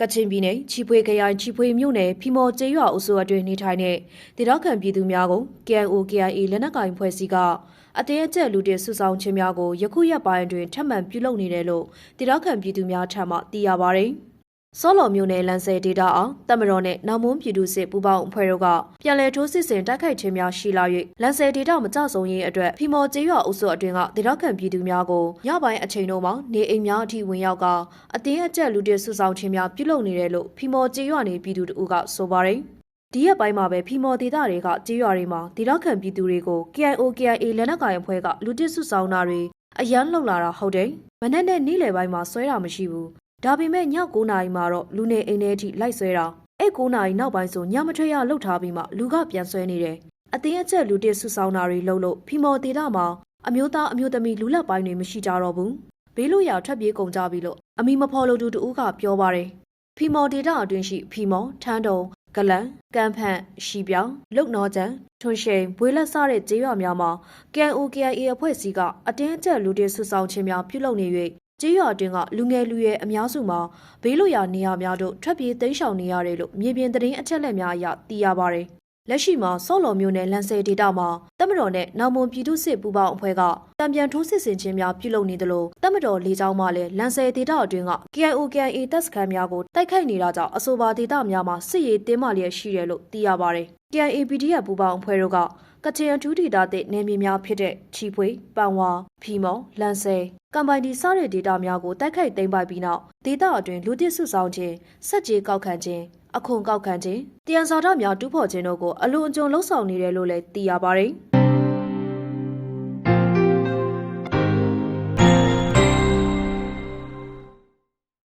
ကချင်ပြည်နယ်ချီဖွေခရိုင်ချီဖွေမြို့နယ်ဖီမော်ကျေးရွာအုပ်စုအတွင်းနေထိုင်တဲ့ဒေသခံပြည်သူများကို KNO KIA လက်နက်ကိုင်ဖွဲ့စည်းကအတင်းအကျပ်လူတစ်စုဆောင်ခြင်းများကိုယခုရက်ပိုင်းတွင်ထပ်မံပြုလုပ်နေတယ်လို့ဒေသခံပြည်သူများထံမှသိရပါဗျ။ စောလော်မြို့နယ်လန်ဆယ်ဒေတာအောင်တမတော်နဲ့နောင်မွန်းပြည်သူစစ်ပူးပေါင်းအဖွဲ့တို့ကပြန်လည်ထိုးစစ်ဆင်တိုက်ခိုက်ခြင်းများရှိလာ၍လန်ဆယ်ဒေတာမကြဆုံးရေးအတွက်ဖီမော်ကျေးရွာအုပ်စုအတွင်းကဒေသခံပြည်သူများကိုညပိုင်းအချိန်တုန်းမှာနေအိမ်များအထိဝင်ရောက်ကအတင်းအကျပ်လူတစ်စုဆောင်ခြင်းများပြုလုပ်နေတယ်လို့ဖီမော်ကျေးရွာနေပြည်သူတို့ကဆိုပါတယ်ဒီရက်ပိုင်းမှာပဲဖီမော်ဒေတာတွေကကျေးရွာတွေမှာဒေသခံပြည်သူတွေကို KIO KIA လက်နက်ကိုင်အဖွဲ့ကလူတစ်စုဆောင်တာတွေအရန်လှုပ်လာတာဟုတ်တယ်။မနေ့နဲ့နေ့လယ်ပိုင်းမှာဆွဲတာမရှိဘူး။ ဒါပေမဲ့ည9နာရီမှာတော့လူနေအိမ်ထဲအထိလိုက်ဆွဲတာ။အဲ့9နာရီနောက်ပိုင်းဆိုညမထွက်ရလှုပ်ထားပြီးမှလူကပြန်ဆွဲနေတယ်။အတင်းအကျပ်လူတစ်စုဆောင်တာတွေလှုပ်လို့ဖီမော်ဒေတာမှာအမျိုးသားအမျိုးသမီးလူလက်ပိုင်းတွေမရှိကြတော့ဘူး။ဘေးလို့ရထွက်ပြေးကုန်ကြပြီလို့အမီမဖော်လို့တူတူကပြောပါတယ်။ဖီမော်ဒေတာအတွင်းရှိဖီမော်ထန်းတုံကလန်ကမ်ဖန့်ရှီပြောင်လုတ်နော်ချန်ထွန်ရှိန်ဘွေလက်စတဲ့ကျေးရွာများမှာ KNO KIA အဖွဲ့အစည်းကအတင်းအကျပ်လူတွေဆူဆောင်ခြင်းများပြုလုပ်နေ၍ ကျေးရွာတွင်ကလူငယ်လူရွယ်အများစုမှာဘေးလွရာနေရာများတို့ထွက်ပြေးတိမ်းရှောင်နေရတယ်လို့မြေပြင်သတင်းအချက်အလက်များအရသိရပါတယ်။လက်ရှိမှာစော့လော်မျိုးနယ်လန်ဆယ်ဒေတာမှာတမတော်နဲ့နောင်မွန်ပြည်သူစစ်ပူးပေါင်းအဖွဲ့ကတံပြန်ထိုးစစ်ဆင်ခြင်းများပြုလုပ်နေသလိုတမတော်လေးချောင်းမှလည်းလန်ဆယ်ဒေတာအတွင်းက KIO KIA တပ်စခန်းများကိုတိုက်ခိုက်နေတာကြောင့်အဆိုပါဒေတာများမှာစစ်ရေးတင်းမာလျက်ရှိတယ်လို့သိရပါတယ်။ KIA PDF ပူးပေါင်းအဖွဲ့တို့က ကချင်အထူးဒေတာတဲ့နေမြေများဖြစ်တဲ့ချီဖွေပန်ဝါဖီမော်လန်ဆယ်ကမ်ပိုင်ဒီစတဲ့ဒေတာများကိုတိုက်ခိုက်သိမ်းပိုက်ပြီးနောက်ဒေတာအတွင်းလူတစ်စုဆောင်ခြင်းစက်ကြီးကောက်ခံခြင်းအခွန်ကောက်ခံခြင်းတယံဇာတာများတူးဖော်ခြင်းတို့ကိုအလွန်အကျွံလှုံ့ဆော်နေတယ်လို့လည်းသိရပါတယ်။